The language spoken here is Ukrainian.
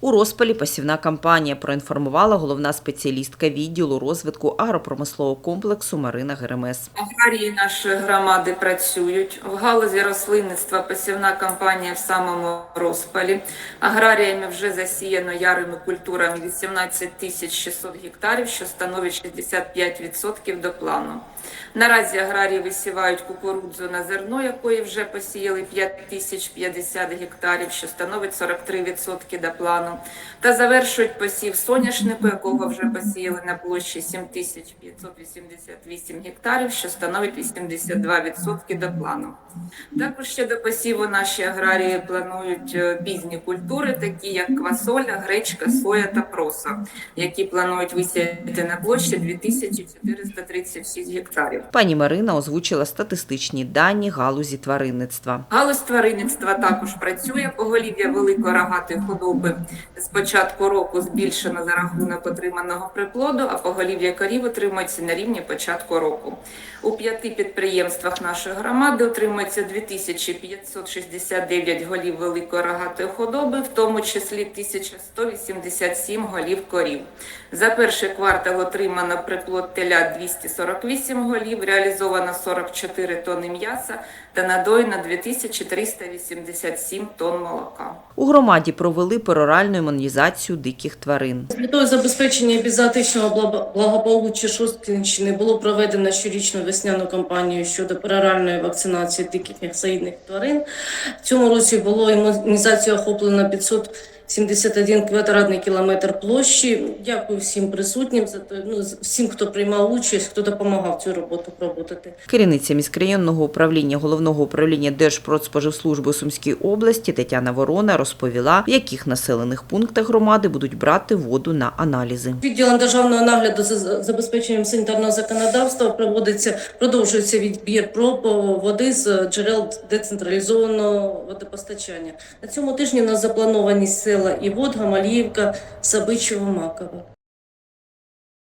У розпалі посівна кампанія проінформувала головна спеціалістка відділу розвитку агропромислового комплексу Марина Геремес. Аграрії нашої громади працюють. В галузі рослинництва посівна кампанія в самому розпалі. Аграріями вже засіяно ярими культурами 18 тисяч 600 гектарів, що становить 65% до плану. Наразі аграрії висівають кукурудзу на зерно, якої вже посіяли 5 тисяч 50 гектарів, що становить 43% до плану. Та завершують посів соняшнику, якого вже посіяли на площі 7588 гектарів, що становить 82% до плану. Також ще до посіву наші аграрії планують е, пізні культури, такі як квасоля, гречка, соя та проса, які планують висіяти на площі 2436 гектарів. Пані Марина озвучила статистичні дані галузі тваринництва. Галузь тваринництва також працює. Поголів'я великорогатої худоби з початку року збільшено за рахунок отриманого приплоду, а поголів'я корів утримується на рівні початку року. У п'яти підприємствах нашої громади утримується 2569 голів великорогатої худоби, в тому числі 1187 голів корів. За перший квартал отримано приплод теля 248 голів, реалізовано 44 тонни м'яса та надоїно 2387 тонн молока. У громаді провели пероральну імунізацію диких тварин. З метою забезпечення блага- благополуччя Шосткинщини було проведено щорічну весняну кампанію щодо пероральної вакцинації диких м'ясоїдних тварин. В цьому році було імунізацію охоплено 571 квадратний кілометр площі. Дякую всім присутнім за ну, всім, хто приймав участь, хто допомагав цю роботу проводити. Керівниця міськрайонного управління головного управління Держпродспоживслужби у Сумській області Тетяна Ворона розповіла, в яких населених пунктах громади будуть брати воду на аналізи. Відділом державного нагляду за забезпеченням санітарного законодавства проводиться продовжується відбір проб води з джерел децентралізованого водопостачання. На цьому тижні у нас заплановані села Івод, Гамаліївка, Сабичево, Макове.